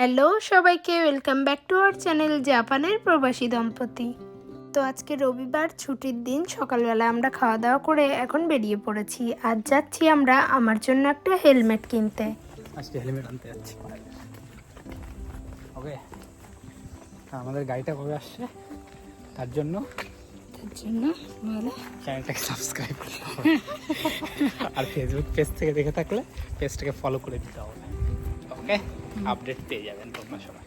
Hello সবাইকে welcome back to our channel জাপানের প্রবাসী দম্পতি। তো আজকে রবিবার ছুটির দিন সকালবেলা আমরা খাওয়া দাওয়া করে এখন বেরিয়ে পড়েছি। আজ যাচ্ছি আমরা আমার জন্য একটা হেলমেট কিনতে। আজকে হেলমেট আনতে যাচ্ছি। ওকে আমাদের গাড়িটা কবে আসছে? তার জন্য তার জন্য বলো চ্যানেলটাকে সাবস্ক্রাইব করতে হবে। আর ফেসবুক পেজ থেকে দেখে থাকলে পেজটাকে ফলো করে দিতে হবে। ওকে? আপডেট পেয়ে যাবেন তোমরা সবাই।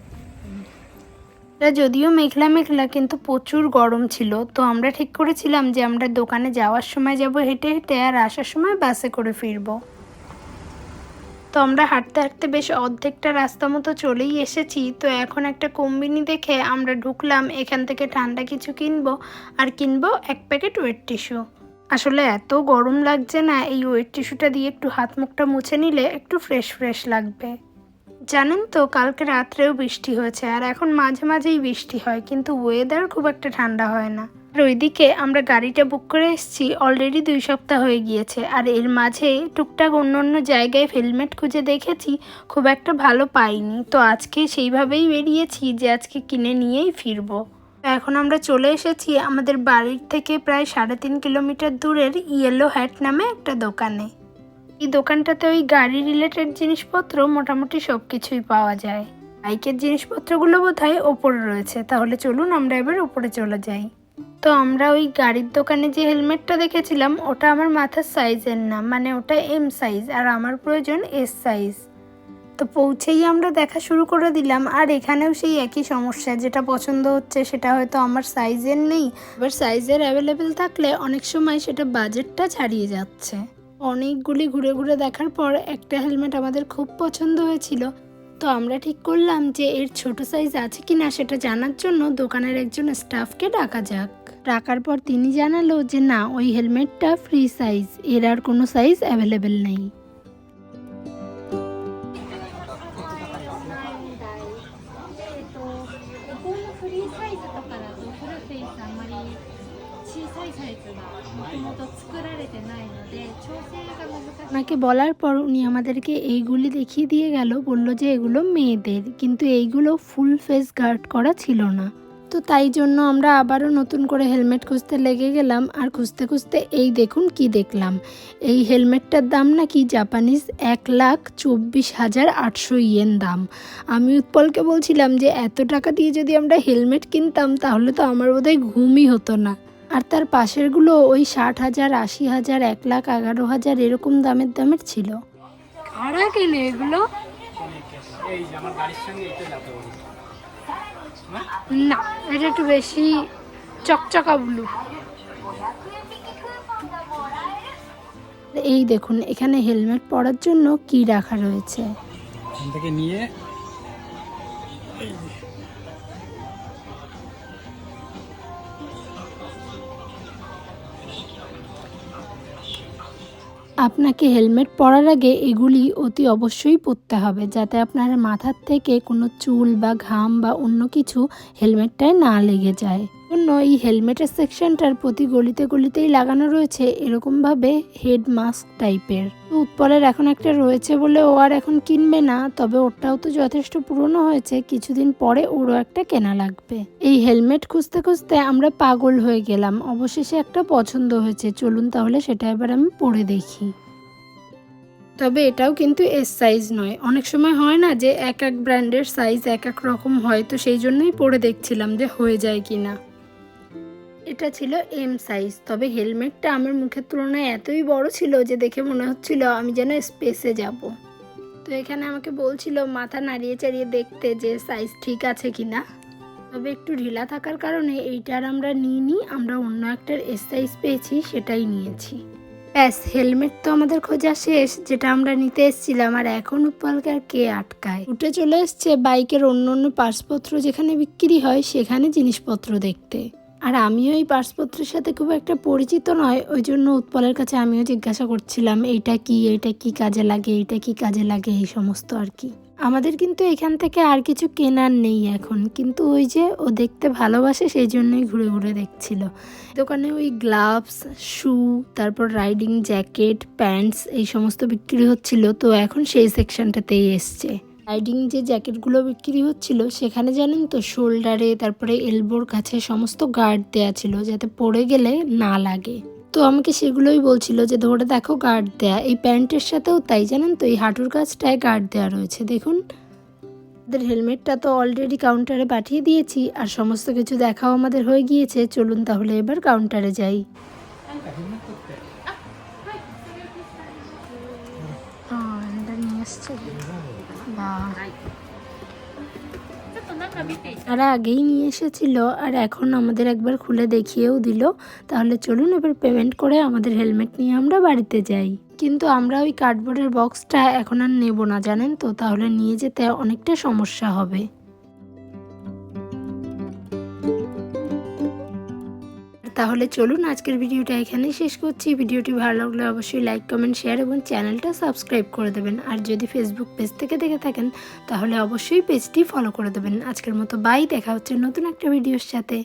যদিও মেঘলা মেঘলা, কিন্তু প্রচুর গরম ছিল। তো আমরা ঠিক করেছিলাম যে আমরা দোকানে যাওয়ার সময় যাব হেঁটে হেঁটে আর আসার সময় বাসে করে ফিরবো। তো আমরা হাঁটতে হাঁটতে বেশ অর্ধেকটা রাস্তা মতো চলেই এসেছি। তো এখন একটা কোম্বিনি দেখে আমরা ঢুকলাম, এখান থেকে ঠান্ডা কিছু কিনবো আর কিনবো এক প্যাকেট ওয়েট টিস্যু আসলে এত গরম লাগছে না, এই ওয়েট টিস্যুটা দিয়ে একটু হাত মুখটা মুছে নিলে একটু ফ্রেশ ফ্রেশ লাগবে। জানেন তো, কালকে রাত্রেও বৃষ্টি হয়েছে আর এখন মাঝে মাঝেই বৃষ্টি হয়, কিন্তু ওয়েদার খুব একটা ঠান্ডা হয় না। আর ওইদিকে আমরা গাড়িটা বুক করে এসেছি অলরেডি দুই সপ্তাহ হয়ে গিয়েছে আর এর মাঝে টুকটাক অন্য অন্য জায়গায় হেলমেট খুঁজে দেখেছি, খুব একটা ভালো পাইনি। তো আজকে সেইভাবেই বেরিয়েছি যে আজকে কিনে নিয়েই ফিরবো। এখন আমরা চলে এসেছি আমাদের বাড়ির থেকে প্রায় সাড়ে তিন কিলোমিটার দূরের ইয়েলো হ্যাট নামে একটা দোকানে। এই দোকানটাতে ওই গাড়ি রিলেটেড জিনিসপত্র মোটামুটি সব কিছুই পাওয়া যায়। বাইকের জিনিসপত্রগুলো বোধহয় ওপরে রয়েছে। তাহলে চলুন আমরা এবার উপরে চলে যাই। তো আমরা ওই গাড়ির দোকানে যে হেলমেটটা দেখেছিলাম, ওটা আমার মাথার সাইজের না মানে ওটা এম সাইজ আর আমার প্রয়োজন এস সাইজ তো পৌঁছেই আমরা দেখা শুরু করে দিলাম, আর এখানেও সেই একই সমস্যা, যেটা পছন্দ হচ্ছে সেটা হয়তো আমার সাইজের নেই। এবার সাইজের অ্যাভেলেবেল থাকলে অনেক সময় সেটা বাজেটটা ছাড়িয়ে যাচ্ছে। অনেকগুলি ঘুরে ঘুরে দেখার পর একটা হেলমেট আমাদের খুব পছন্দ হয়েছিল তো আমরা ঠিক করলাম যে এর ছোট সাইজ আছে কি না সেটা জানার জন্য দোকানের একজন স্টাফকে ডাকা যাক ডাকার পর তিনি জানালো যে না ওই হেলমেটটা ফ্রি সাইজ এর আর কোনো সাইজ অ্যাভেলেবেল নেই えっ ওনাকে বলার পর উনি আমাদেরকে এইগুলি দেখিয়ে দিয়ে গেল, বলল যে এগুলো মেয়েদের, কিন্তু এইগুলো ফুল ফেস গার্ড করা ছিল না। তো তাই জন্য আমরা আবারও নতুন করে হেলমেট খুঁজতে লেগে গেলাম, আর খুঁজতে খুঁজতে এই দেখুন কি দেখলাম। এই হেলমেটটার দাম নাকি জাপানিজ এক লাখ চব্বিশ হাজার আটশো ইয়েন দাম। আমি উৎপলকে বলছিলাম যে, এত টাকা দিয়ে যদি আমরা হেলমেট কিনতাম, তাহলে তো আমার বোধহয় ঘুমই হতো না। আর তার পাশেরগুলো ওই ষাট হাজার আশি হাজার এক লাখ এগারো হাজার এরকম দামের দামের ছিল। কারা কেনে এগুলো? এই যে আমার গাড়ির সঙ্গে এটা যাবে না এটা একটু বেশি চকচকা ব্লু এই দেখুন এখানে হেলমেট পরার জন্য কি রাখা রয়েছে? থেকে নিয়ে আপনাকে হেলমেট পরার আগে এগুলি অতি অবশ্যই পরতে হবে যাতে আপনার মাথার থেকে কোনো চুল বা ঘাম বা অন্য কিছু হেলমেটটায় না লেগে যায়। জন্য এই হেলমেটের সেকশনটার প্রতি গলিতে গলিতেই লাগানো রয়েছে এরকমভাবে হেড মাস্ক টাইপের। উৎপলের এখন একটা রয়েছে বলে ও আর এখন কিনবে না, তবে ওটাও তো যথেষ্ট পুরনো হয়েছে, কিছুদিন পরে ওরও একটা কেনা লাগবে। এই হেলমেট খুঁজতে খুঁজতে আমরা পাগল হয়ে গেলাম, অবশেষে একটা পছন্দ হয়েছে, চলুন তাহলে সেটা এবার আমি পরে দেখি। তবে এটাও কিন্তু এস সাইজ নয়, অনেক সময় হয় না যে এক এক ব্র্যান্ডের সাইজ এক এক রকম হয়, তো সেই জন্যই পরে দেখছিলাম যে হয়ে যায় কি না এটা ছিল এম সাইজ তবে হেলমেটটা আমার মুখের তুলনায় এতই বড় ছিল যে দেখে মনে হচ্ছিল আমি যেন স্পেসে যাব। তো এখানে আমাকে বলছিল, মাথা নাড়িয়ে চাড়িয়ে দেখতে যে সাইজ ঠিক আছে কি না তবে একটু ঢিলা থাকার কারণে এইটার আমরা নিইনি, আমরা অন্য একটার এস সাইজ পেয়েছি, সেটাই নিয়েছি। ব্যাস, হেলমেট তো আমাদের খোঁজা শেষ, যেটা আমরা নিতে এসেছিলাম, আর এখন উৎপলকে আর কে আটকায়? উঠে চলে এসছে বাইকের অন্য অন্য পার্সপত্র যেখানে বিক্রি হয়, সেখানে জিনিসপত্র দেখতে। আর আমিও এই পার্সপত্রের সাথে খুব একটা পরিচিত নয়, ওই জন্য উৎপলের কাছে আমিও জিজ্ঞাসা করছিলাম, এইটা কি? এইটা কি কাজে লাগে? এইটা কি কাজে লাগে? এই সমস্ত আর কি। আমাদের কিন্তু এখান থেকে আর কিছু কেনার নেই এখন, কিন্তু ওই যে ও দেখতে ভালোবাসে সেই জন্যই ঘুরে ঘুরে দেখছিল। দোকানে ওই গ্লাভস, শু, তারপর রাইডিং জ্যাকেট, প্যান্টস এই সমস্ত বিক্রি হচ্ছিল, তো এখন সেই সেকশনটাতেই এসছে। রাইডিং যে জ্যাকেটগুলো বিক্রি হচ্ছিল, সেখানে জানেন তো শোল্ডারে, তারপরে এলবোর কাছে সমস্ত গার্ড দেয়া ছিল যাতে পড়ে গেলে না লাগে। তো আমাকে সেগুলোই বলছিল যে, ধরে দেখো গার্ড দেয়া। এই প্যান্টের সাথেও তাই, জানেন তো? এই হাঁটুর কাছটায় গার্ড দেওয়া রয়েছে। দেখুন, আমাদের হেলমেটটা তো অলরেডি কাউন্টারে পাঠিয়ে দিয়েছি, আর সমস্ত কিছু দেখাও আমাদের হয়ে গিয়েছে। চলুন তাহলে এবার কাউন্টারে যাই। নিয়ে এসছে তারা আগেই নিয়ে এসেছিল, আর এখন আমাদের একবার খুলে দেখিয়েও দিল। তাহলে চলুন এবার পেমেন্ট করে আমাদের হেলমেট নিয়ে আমরা বাড়িতে যাই। কিন্তু আমরা ওই কার্ডবোর্ডের বক্সটা এখন আর নেব না, জানেন তো? তাহলে নিয়ে যেতে অনেকটা সমস্যা হবে। তাহলে চলুন আজকের ভিডিওটা এখানে শেষ করছি। ভিডিওটি ভালো লাগলে অবশ্যই লাইক কমেন্ট শেয়ার এবং চ্যানেলটা সাবস্ক্রাইব করে দেবেন। আর যদি ফেসবুক পেজ থেকে দেখে থাকেন, তাহলে অবশ্যই পেজটি ফলো করে দেবেন। আজকের মতো বাই দেখা হচ্ছে নতুন একটা ভিডিওর সাথে।